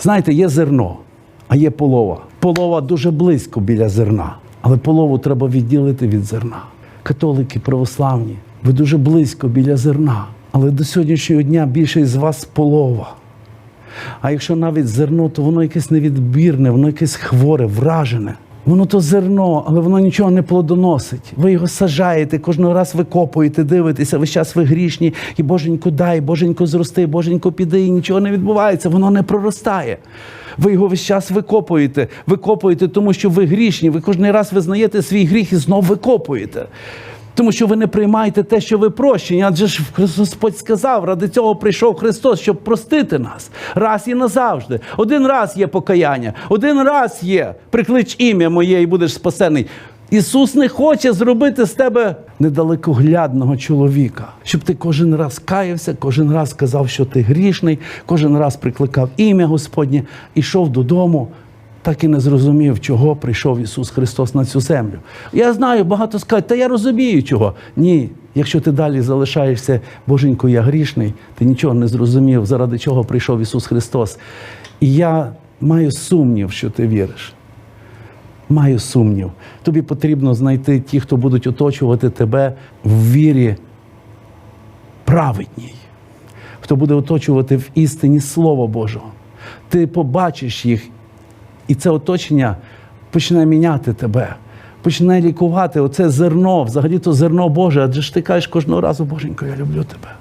Знаєте, є зерно, а є полова. Полова дуже близько біля зерна, але полову треба відділити від зерна. Католики, православні, ви дуже близько біля зерна, але до сьогоднішнього дня більше з вас полова. А якщо навіть зерно, то воно якесь невідбірне, воно якесь хворе, вражене. Воно то зерно, але воно нічого не плодоносить. Ви його сажаєте, кожного раз викопуєте, дивитеся, весь час ви грішні, і боженько дай, боженько зрости, боженько піди, і нічого не відбувається, воно не проростає. Ви його весь час викопуєте, викопуєте, тому що ви грішні. Ви кожен раз визнаєте свій гріх і знов викопуєте. Тому що ви не приймаєте те, що ви прощені. Адже ж Господь сказав, ради цього прийшов Христос, щоб простити нас раз і назавжди. Один раз є покаяння, один раз є. Приклич ім'я моє і будеш спасений. Ісус не хоче зробити з тебе недалекоглядного чоловіка, щоб ти кожен раз каявся, кожен раз казав, що ти грішний, кожен раз прикликав ім'я Господнє, ішов додому так і не зрозумів, чого прийшов Ісус Христос на цю землю. Я знаю, багато скажуть, та я розумію чого. Ні, якщо ти далі залишаєшся, Боженько, я грішний, ти нічого не зрозумів, заради чого прийшов Ісус Христос. І я маю сумнів, що ти віриш. Маю сумнів. Тобі потрібно знайти ті, хто будуть оточувати тебе в вірі праведній, хто буде оточувати в істині Слова Божого. Ти побачиш їх і це оточення почне міняти тебе, почне лікувати оце зерно, взагалі то зерно Боже. Адже ж ти кажеш кожного разу, Боженько, я люблю тебе.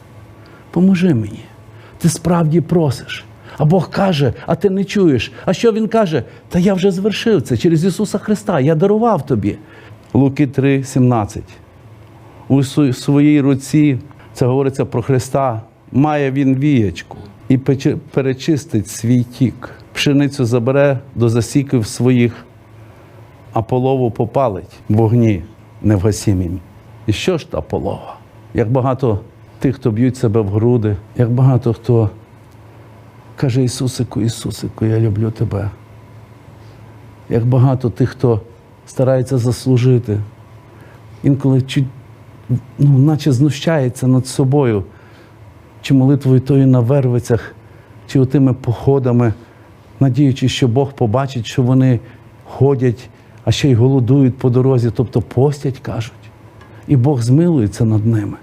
Поможи мені. Ти справді просиш. А Бог каже, а ти не чуєш. А що Він каже? Та я вже звершив це через Ісуса Христа. Я дарував тобі. Луки 3, 17. У своїй руці, це говориться про Христа, має він віячку і перечистить свій тік. Пшеницю забере до засіків своїх, а полову попалить в вогні невгасімім. І що ж та полова? Як багато тих, хто б'ють себе в груди, як багато хто каже Ісусику, Ісусику, я люблю тебе. Як багато тих, хто старається заслужити, інколи чуть, ну, наче знущається над собою, чи молитвою тою на вервицях, чи отими походами, надіючись, що Бог побачить, що вони ходять, а ще й голодують по дорозі, тобто постять, кажуть. І Бог змилується над ними.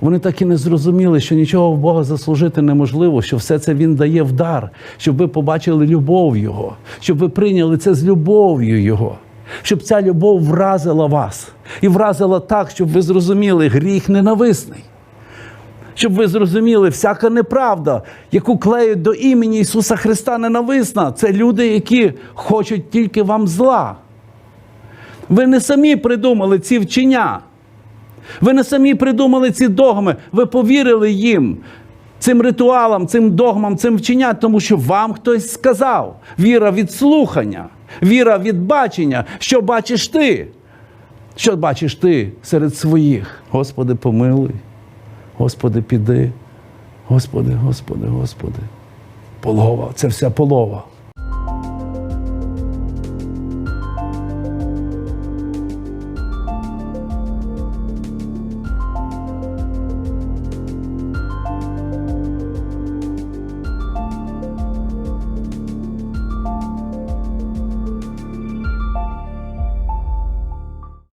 Вони так і не зрозуміли, що нічого в Бога заслужити неможливо, що все це Він дає в дар, щоб ви побачили любов Його, щоб ви прийняли це з любов'ю Його, щоб ця любов вразила вас і вразила так, щоб ви зрозуміли гріх ненависний. Щоб ви зрозуміли, всяка неправда, яку клеють до імені Ісуса Христа ненависна, це люди, які хочуть тільки вам зла. Ви не самі придумали ці вчення. Ви не самі придумали ці догми, ви повірили їм, цим ритуалам, цим догмам, цим вченням, тому що вам хтось сказав. Віра від слухання, віра від бачення. Що бачиш ти? Що бачиш ти серед своїх? Господи, помилуй. Господи, піди. Господи, Господи, Господи. Полова, це вся полова.